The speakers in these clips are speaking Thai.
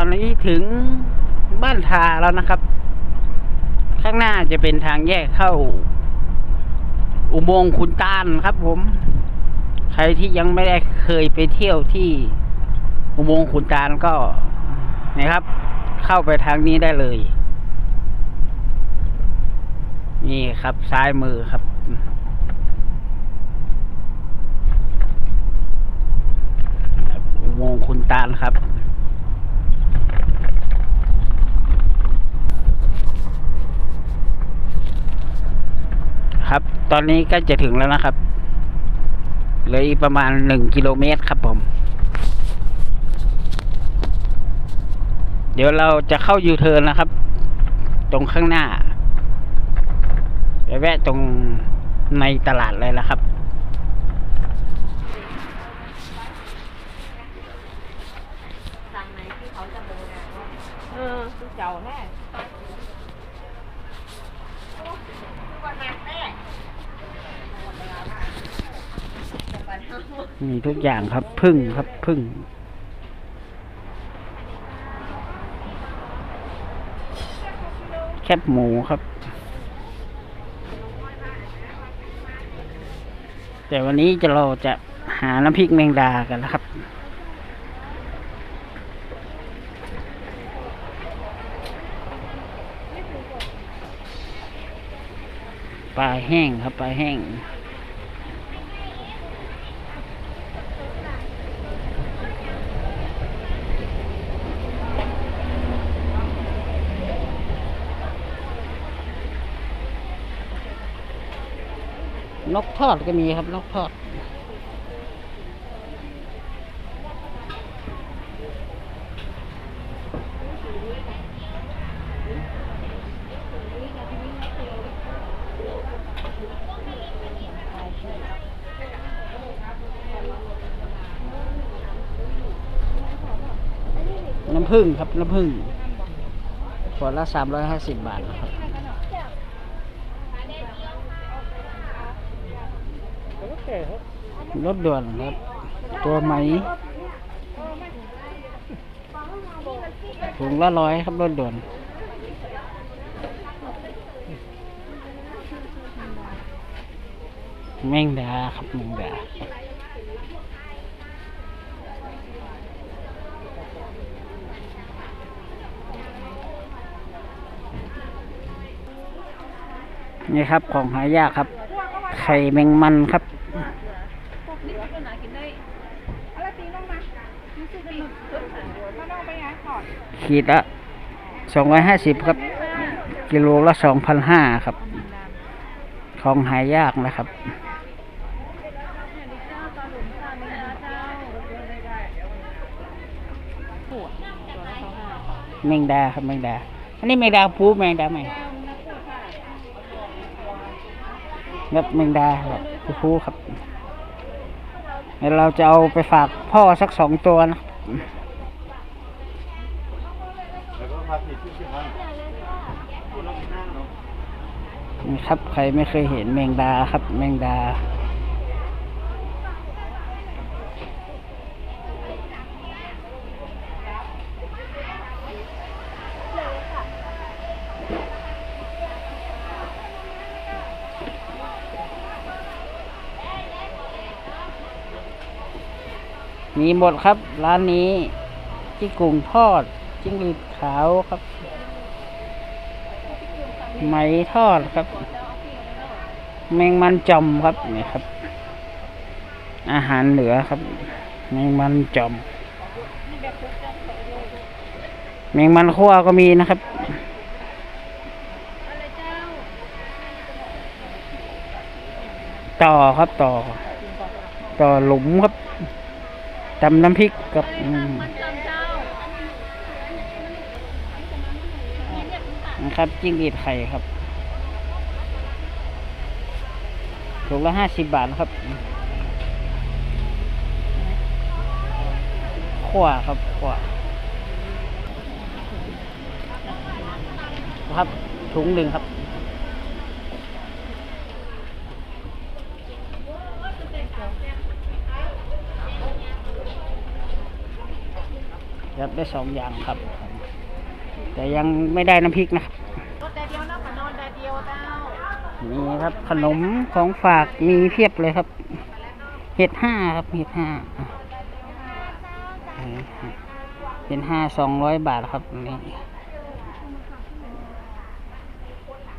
ตอนนี้ถึงบ้านทาแล้วนะครับ ข้างหน้าจะเป็นทางแยกเข้า อุโมงค์ขุนตาลครับ ผม ใครที่ยังไม่ได้เคยไปเที่ยวที่อุโมงค์ขุนตาลก็นะครับ เข้าไปทางนี้ได้เลย นี่ครับซ้ายมือครับอุโมงค์คุณตาลครับ ครับ ตอนนี้ก็จะถึงแล้วนะครับเหลืออีกประมาณหนึ่งกิโลเมตรครับผม เดี๋ยวเราจะเข้ายูเทิร์นนะครับ ตรงข้างหน้าไปแวะตรงในตลาดเลยละครับเขาจะเออเจ้าแน่แม่แม่ มีทุกอย่างครับพึ่งครับพึ่งแคบหมูครับ แต่วันนี้จะเราจะหาน้ำพริกแมงดากันนะครับปลาแห้งครับปลาแห้ง นกทอดก็มีครับ นกทอด น้ำผึ้งครับ น้ำผึ้งขวดละสามร้อยห้าสิบบาทนะครับ รถด่วนครับ ตัวไหมถุงละร้อยครับรถด่วนแมงดาครับแมงดานี่ครับของหายากครับ ไข่แมงมันครับ อะไรตีลงมารู้สึกดีมาลองไปไงถอด ขีดละสองร้อยห้าสิบครับ กิโลละสองพันห้าครับ ของหายากนะครับแมงดาครับแมงดา อันนี้แมงดาปูแมงดาไหมครับแมงดาแบบปูครับเดี๋ยวเราจะเอาไปฝากพ่อสักสองตัวนะ ครับ ใครไม่เคยเห็นแมงดาครับ แมงดา มีหมดครับ ร้านนี้จิ้งกุ่งทอด จิ้งหรีดขาวครับ ไหมทอดครับ แมงมันจอมครับนี่ครับ อาหารเหลือครับ แมงมันจอม แมงมันคั่วก็มีนะครับต่อครับต่อ ต่อหลุมครับ ตำน้ำพริกกับนะครับจิ้งหรีดไข่ครับถุงละห้าสิบบาทครับขวาครับขวาครับถุงหนึ่งครับ ครับได้สองอย่างครับ แต่ยังไม่ได้น้ำพริกนะครับรถแต่เดียวนะขนอนแต่เดียวเจ้านี่ครับขนมของฝากมีเพียบเลยครับ เห็ดห้าครับเห็ดห้าเห็ดห้าสองร้อยบาทครับนี่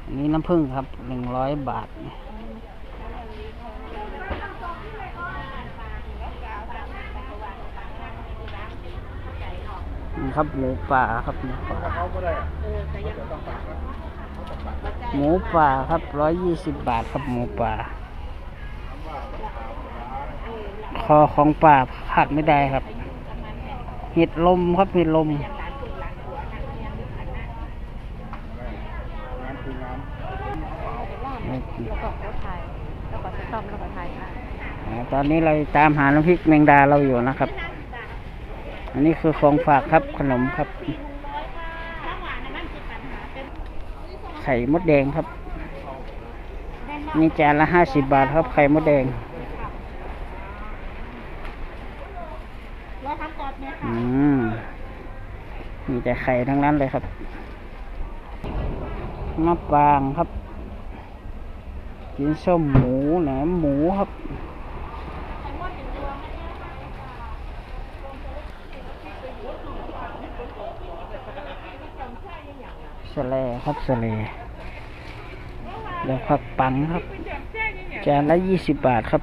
อันนี้น้ำผึ้งครับหนึ่งร้อยบาท ครับหมูป่าครับหมูป่าหมูป่าครับร้อยยี่สิบบาทครับหมูป่า คอของป่าขาดไม่ได้ครับ เห็ดลมครับเห็ดลมแล้วก็เขาถ่ายแล้วก็จะซ่อมแล้วก็ถ่ายค่ะอ่าตอนนี้เราตามหาน้ำพริกแมงดาเราอยู่นะครับ อันนี้คือของฝากครับขนมครับ ไข่มดแดงครับ นี่จานละห้าสิบบาทครับ ไข่มดแดงอืมมีแต่ไข่ทั้งนั้นเลยครับมะปรางครับ กินส้มหมูแหนมหมูครับ สเลครับสเลแล้วผักปังครับ จานละยี่สิบบาทครับ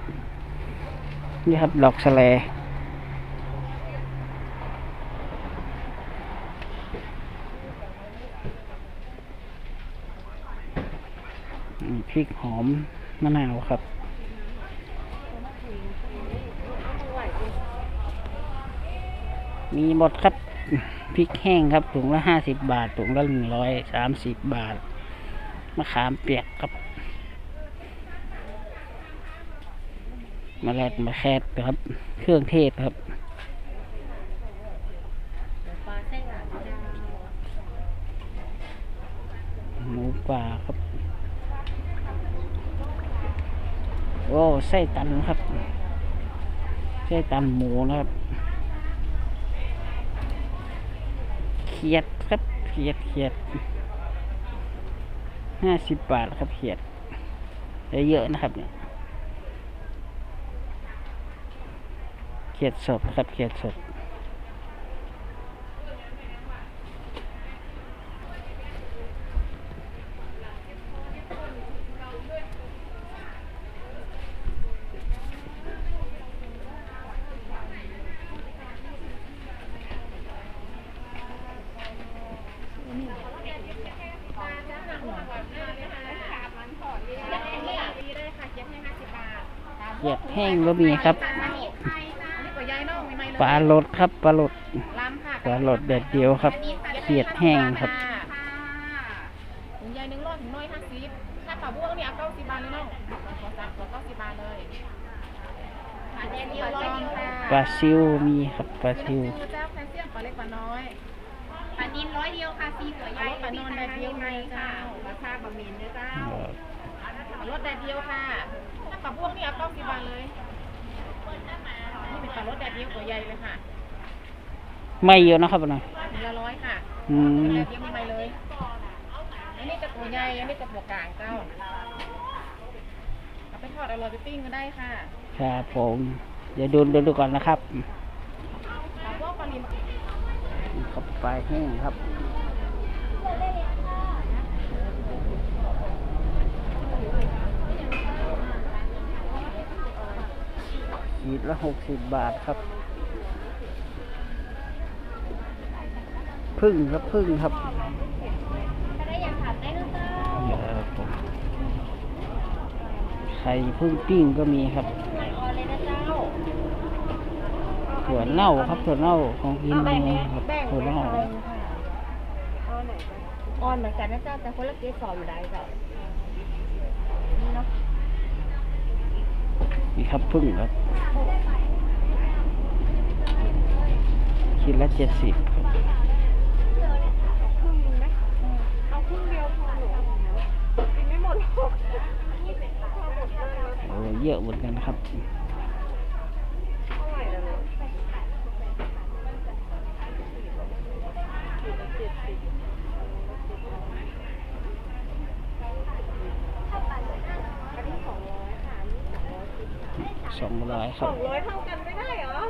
นี่ครับดอกสเลพริกหอมมะนาวครับมีหมดครับ พริกแห้งครับถุงละห้าสิบบาทถุงละหนึ่งร้อยสามสิบบาทมะขามเปียกครับมะแรดมะแคดครับ เครื่องเทศครับหมูป่าครับโอ้ไส้ตันครับไส้ตันหมูนะครับ เขียดครับเขียดเขียดห้าสิบบาทครับเขียดเยอะนะครับเนี่ยเขียดสดครับเขียดสด เขี ยดแห้งก็มีครับปลาลดครับปลาลดล้ำค่ะปลาลดแดดเดียวครับเขียดแห้งครับถุงใหญ่หนึ่งร้อยถึงร้อยห้าสิบถ้าปลาบ้วงเนี่ยเก้าสิบบาทเลยน้องขอสั่งขอเก้าสิบบาทเลยปลาแดงเดียวร้อยเดียวค่ะปลาซิวมีครับปลาซิวเจ้าแคลเซียมปลาเล็กปลาน้อยปลานินร้อยเดียวค่ะซีหัวใหญ่ปลานอนแดดเดียวในในค่ะค่ะราคาบะหมี่เนื้อเจ้าปลา รสแดดเดียวค่ะถ้าปลาบ้วงเนี่ยเก้าสิบบาทเลยนี่เป็นปลารสแดดเดียวตัวใหญ่เลยค่ะไม่เยอะนะครับนะถุงละร้อยค่ะอืมแดดเดียวมีไหมเลยอันนี้จะตัวใหญ่อันนี้จะตัวกลางเจ้าเอาไปทอดอร่อยไปปิ้งก็ได้ค่ะ ครับผม เดี๋ยวดูดูดูก่อนนะครับปลาบ้วงปลาลิมครับปลาแห้งครับ ดละหกสิบบาทครับ พึ่งครับพึ่งครับถ้าได้อยากถามได้นะเจ้าครับผมไข่พึ่งปิ้งก็มีครับไข่ออนเลยนะเจ้าถั่วเน่าครับถั่วเน่าของกินนี่ครับถั่วเน่าออนเหมือนกันนะเจ้าแต่คนละเกสรอยู่ได้เจ้า นี่เนาะ นี่ครับพึ่งครับชิ้นละเจ็ดสิบครับเอาครึ่งเดียวพอหนูกินไม่หมดหรอกโอ้เยอะเหมือนกันครับ เท่าไหร่แล้วนะ สองร้อยครับร้อยเท่ากันไม่ได้เหรอ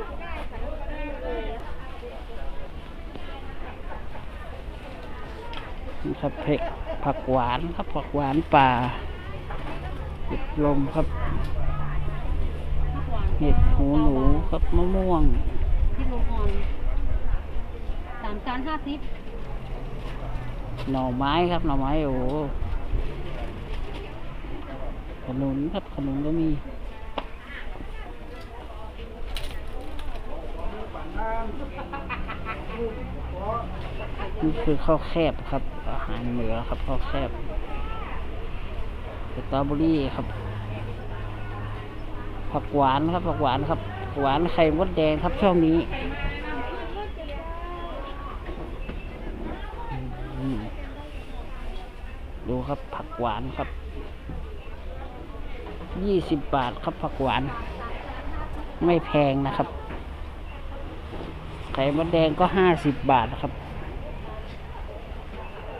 นี่ครับเพกผักหวานครับผักหวานป่าเห็ดลมครับเห็ดหูหนูครับมะม่วงที่ลงอ่อนสามจานห้าสิบหน่อไม้ครับหน่อไม้โอ้โหขนุนครับขนุนก็มี นี่คือข้าวแคบครับ อาหารเหนือครับข้าวแคบสตรอเบอรี่ครับ ผักหวานครับ ผักหวานครับ หวานไข่มดแดงครับช่วงนี้ดูครับผักหวานครับยี่สิบบาทครับผักหวาน ไม่แพงนะครับ ไข่มดแดงก็ห้าสิบบาทครับ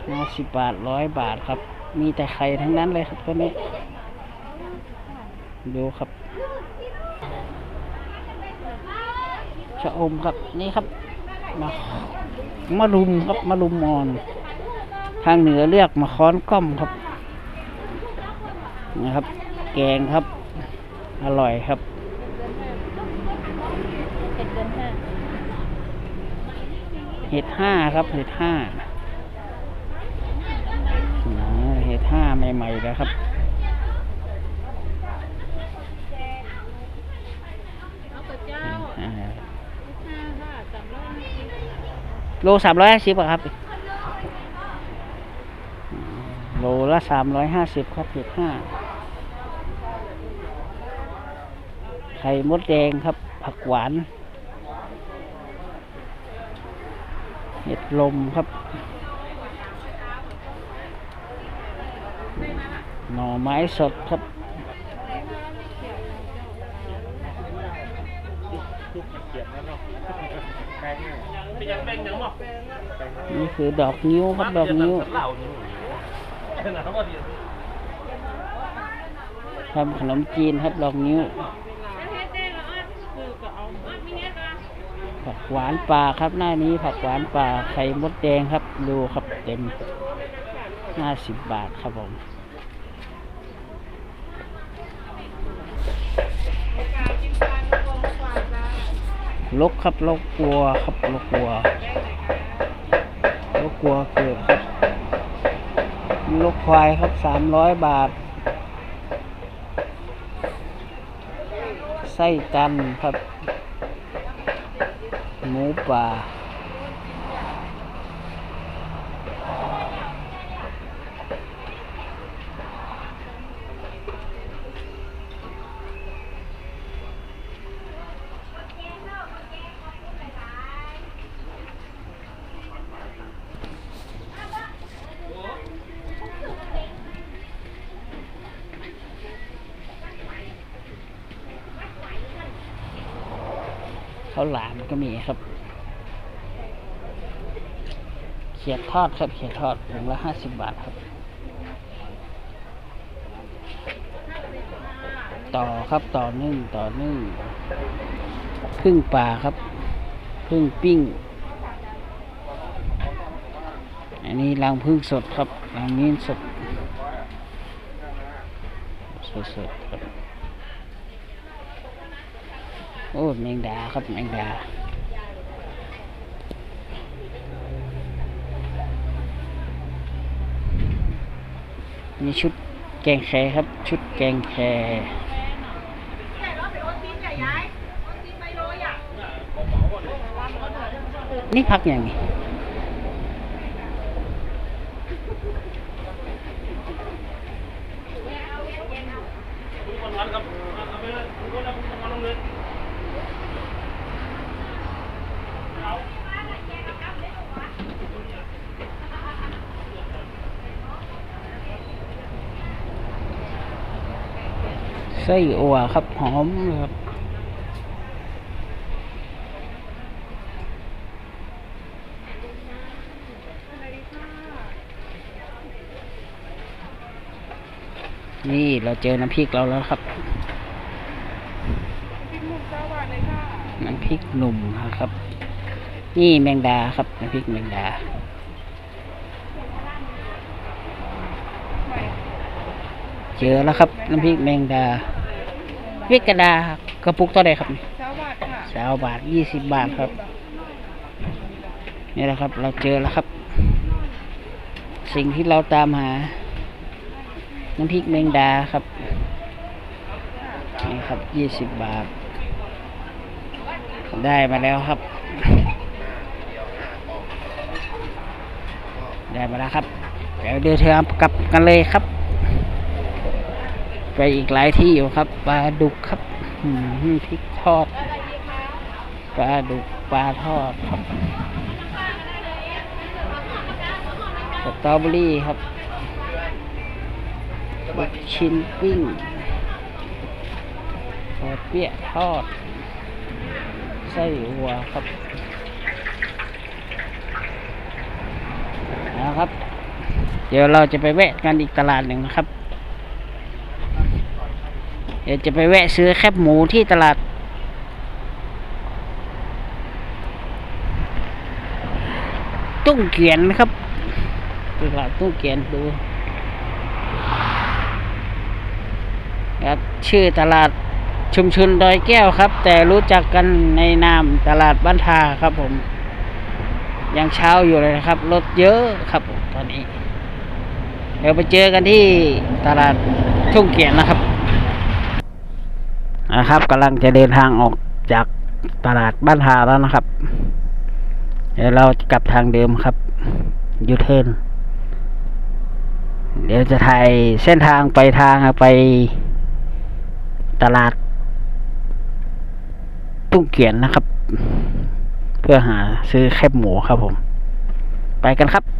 ห้าสิบบาทร้อยบาทครับ มีแต่ไข่ทั้งนั้นเลยครับตัวนี้ ดูครับชะอมครับนี่ครับมามารุมครับมารุมมอน ทางเหนือเรียกมาค้อนก้อมครับนะครับ แกงครับ อร่อยครับ เจ็ดเดือนห้า เห็ดห้าครับ เห็ดห้าเห็ดห้าใหม่ๆนะครับโลสามร้อยห้าสิบครับ โลละสามร้อยห้าสิบครับเห็ดห้าไข่มดแดงครับ ผักหวาน เห็ดลมครับ หน่อไม้สดครับ นี่คือดอกนิ้วครับ ดอกนิ้วทำขนมจีนครับ ดอกนิ้วผัก หวานป่าครับ หน้านี้ผักหวานป่าไข่มดแดงครับ ดูครับเต็มห้าสิบบาทครับผมลกครับลกกลัวครับลกกลัวลกกลัวเกิดครับลกควายครับสามร้อยบาท ไส้จันทร์ครับ หมู ข้าวหลามก็มีครับ เขียดทอดครับเขียดทอดถุงละห้าสิบบาทครับ ต่อครับต่อนึ่งต่อนึ่งพึ่งป่าครับพึ่งปิ้ง อันนี้รังพึ่งสดครับรังมีนสดสดๆครับ โอ้แมงดาครับแมงดานี่ชุดแกงแครครับ ชุดแกงแครนี่พักอย่างนี้ ไส้อัวครับ หอมครับนี่เราเจอน้ำพริกเราแล้วครับ น้ำพริกหนุ่มนะครับ นี่แมงดาครับ น้ำพริกแมงดา เจอแล้วครับ น้ำพริกแมงดา พริกกระดากระปุกเท่าไหร่ครับนี่เช้าบาทค่ะสาวบาทยี่สิบบาทครับ นี่แหละครับ เราเจอแล้วครับ สิ่งที่เราตามหา น้ำพริกแมงดาครับ นี่ครับยี่สิบบาท ได้มาแล้วครับ ได้มาแล้วครับ เดี๋ยวเดินทางกลับกันเลยครับ ไปอีกหลายที่อยู่ครับปลาดุกครับพริกทอดปลาดุกปลาทอดครับสตรอเบอรี่ครับลูกชิ้นปิ้งทอดเปี๊ยะทอดไส้วัวครับนะครับ เดี๋ยวเราจะไปแวะกันอีกตลาดหนึ่งนะครับ เดี๋ยวจะไปแวะซื้อแคบหมูที่ตลาด ตุ้งเกียนนะครับ ตลาดตุ้งเกียนดูครับชื่อตลาดชุมชนดอยแก้วครับ แต่รู้จักกันในนามตลาดบ้านทาครับผม ยังเช้าอยู่เลยนะครับ รถเยอะครับตอนนี้ เดี๋ยวไปเจอกันที่ตลาดทุ่งเกียนนะครับ นะครับกำลังจะเดินทางออกจากตลาดบ้านทาแล้วนะครับ เดี๋ยวเราจะกลับทางเดิมครับยูเทิร์นเดี๋ยวจะถ่ายเส้นทางไปทางไปตลาด ตุ้งเกียนนะครับ เพื่อหาซื้อแคบหมูครับผม ไปกันครับ